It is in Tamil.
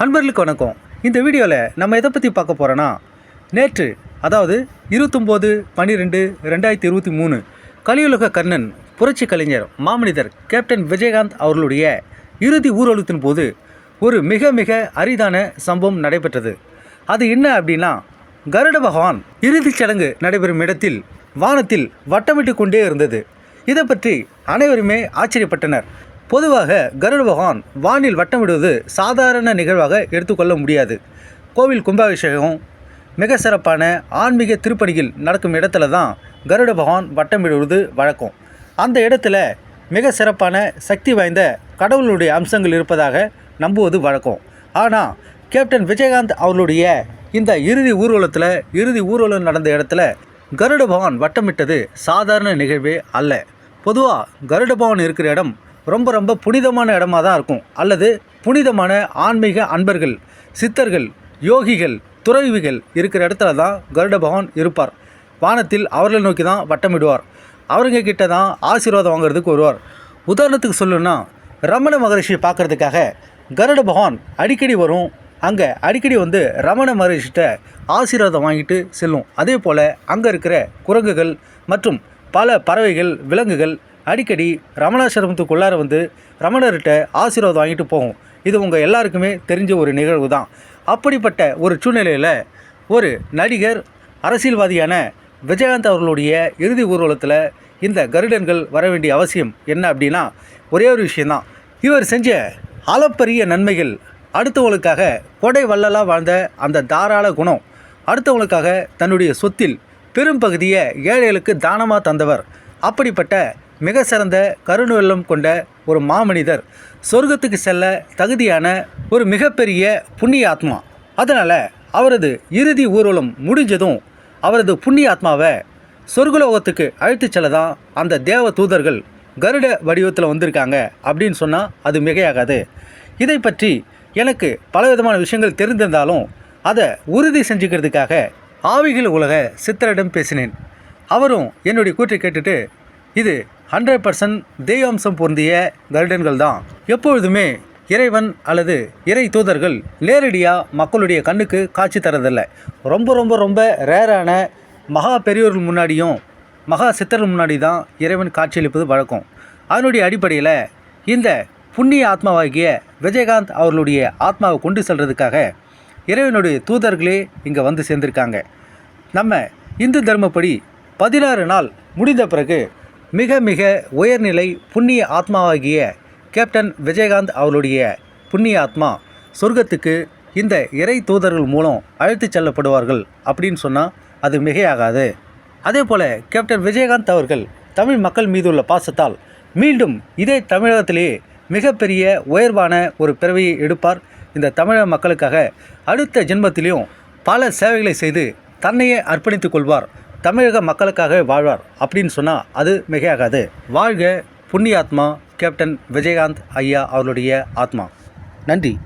அன்பர்களுக்கு வணக்கம். இந்த வீடியோவில் நம்ம எதை பற்றி பார்க்க போகிறோன்னா நேற்று அதாவது இருபத்தொம்போது பன்னிரெண்டு ரெண்டாயிரத்தி இருபத்தி மூணு கலியுலக கர்ணன் புரட்சி கலைஞர் மாமனிதர் கேப்டன் விஜயகாந்த் அவர்களுடைய இறுதி ஊர்வலத்தின் போது ஒரு மிக மிக அரிதான சம்பவம் நடைபெற்றது. அது என்ன அப்படின்னா கருட பகவான் இறுதிச் சடங்கு நடைபெறும் இடத்தில் வானத்தில் வட்டமிட்டு கொண்டே இருந்தது. இதை பற்றி அனைவருமே ஆச்சரியப்பட்டனர். பொதுவாக கருட பகவான் வானில் வட்டமிடுவது சாதாரண நிகழ்வாக எடுத்துக்கொள்ள முடியாது. கோவில் கும்பாபிஷேகம் மிக சிறப்பான ஆன்மீக திருப்பணிகள் நடக்கும் இடத்துல தான் கருட பகவான் வட்டமிடுவது வழக்கம். அந்த இடத்துல மிக சிறப்பான சக்தி வாய்ந்த கடவுளுடைய அம்சங்கள் இருப்பதாக நம்புவது வழக்கம். ஆனால் கேப்டன் விஜயகாந்த் அவர்களுடைய இந்த இறுதி ஊர்வலத்தில் இறுதி ஊர்வலம் நடந்த இடத்துல கருட பகவான் வட்டமிட்டது சாதாரண நிகழ்வே அல்ல. பொதுவாக கருட பவன் இருக்கிற இடம் ரொம்ப ரொம்ப புனிதமான இடமா தான் இருக்கும். அல்லது புனிதமான ஆன்மீக அன்பர்கள் சித்தர்கள் யோகிகள் துறவிகள் இருக்கிற இடத்துல தான் கருட பகவான் இருப்பார். வானத்தில் அவர்களை நோக்கி தான் வட்டமிடுவார். அவருங்க கிட்ட தான் ஆசீர்வாதம் வாங்குறதுக்கு வருவார். உதாரணத்துக்கு சொல்லணும்னா ரமண மகரிஷியை பார்க்கறதுக்காக கருட பகவான் அடிக்கடி வரும். அங்கே அடிக்கடி வந்து ரமண மகரிஷிட்ட ஆசீர்வாதம் வாங்கிட்டு செல்லும். அதே போல் அங்கே இருக்கிற குரங்குகள் மற்றும் பல பறவைகள் விலங்குகள் அடிக்கடி ரமணாசிரமத்துக்குள்ளார வந்து ரமணர்கிட்ட ஆசீர்வாதம் வாங்கிட்டு போகும் இது உங்கள் எல்லாருக்குமே தெரிஞ்ச ஒரு நிகழ்வு தான். அப்படிப்பட்ட ஒரு சூழ்நிலையில் ஒரு நடிகர் அரசியல்வாதியான விஜயகாந்த் அவர்களுடைய இறுதி ஊர்வலத்தில் இந்த கருடன்கள் வர வேண்டிய அவசியம் என்ன அப்படின்னா ஒரே ஒரு விஷயந்தான் இவர் செஞ்ச அளப்பரிய நன்மைகள் அடுத்தவங்களுக்காக கொடை வள்ளலாக வாழ்ந்த அந்த தாராள குணம் அடுத்தவங்களுக்காக தன்னுடைய சொத்தில் பெரும் பகுதியை ஏழைகளுக்கு தானமாக தந்தவர். அப்படிப்பட்ட மிக சிறந்த கருணவெல்லம் கொண்ட ஒரு மாமனிதர் சொர்க்கத்துக்கு செல்ல தகுதியான ஒரு மிகப்பெரிய புண்ணிய ஆத்மா அதனால் அவரது இறுதி ஊர்வலம் முடிஞ்சதும் அவரது புண்ணிய ஆத்மாவை சொர்க்குலோகத்துக்கு அழைத்து செல்ல தான் அந்த தேவ தூதர்கள் கருட வடிவத்தில் வந்திருக்காங்க அப்படின்னு சொன்னால் அது மிகையாகாது. இதை பற்றி எனக்கு பலவிதமான விஷயங்கள் தெரிந்திருந்தாலும் அதை உறுதி செஞ்சுக்கிறதுக்காக ஆவிகள் உலக சித்தரிடம் பேசினேன். அவரும் என்னுடைய கூற்றை கேட்டுட்டு இது ஹண்ட்ரட் பர்சன்ட் தெய்வாம்சம் பொருந்திய கருடன்கள் தான் எப்பொழுதுமே இறைவன் அல்லது இறை தூதர்கள் நேரடியாக மக்களுடைய கண்ணுக்கு காட்சி தரதில்லை ரொம்ப ரொம்ப ரொம்ப ரேரான மகா பெரியோர்கள் முன்னாடியும் மகா சித்தர்கள் முன்னாடி தான் இறைவன் காட்சியளிப்பது வழக்கம். அதனுடைய அடிப்படையில் இந்த புண்ணிய ஆத்மாவாகிய விஜயகாந்த் அவர்களுடைய ஆத்மாவை கொண்டு செல்றதுக்காக இறைவனுடைய தூதர்களே இங்கே வந்து சேர்ந்திருக்காங்க. நம்ம இந்து தர்மப்படி பதினாறு நாள் முடிந்த பிறகு மிக மிக உயர்நிலை புண்ணிய ஆத்மாவாகிய கேப்டன் விஜயகாந்த் அவருடைய புண்ணிய ஆத்மா சொர்க்கத்துக்கு இந்த இறை தூதர்கள் மூலம் அழைத்துச் செல்லப்படுவார்கள் அப்படின்னு சொன்னால் அது மிகையாகாது. அதே போல் கேப்டன் விஜயகாந்த் அவர்கள் தமிழ் மக்கள் மீதுள்ள பாசத்தால் மீண்டும் இதே தமிழகத்திலேயே மிகப்பெரிய உயர்வான ஒரு பிறவியை எடுப்பார். இந்த தமிழக மக்களுக்காக அடுத்த ஜென்மத்திலையும் பல சேவைகளை செய்து தன்னையே அர்ப்பணித்துக் கொள்வார். தமிழக மக்களுக்காக வாழ்வார் அப்படின்னு சொன்னால் அது மிகையாகாது. வாழ்க புண்ணியாத்மா கேப்டன் விஜயகாந்த் ஐயா அவர்களுடைய ஆத்மா. நன்றி.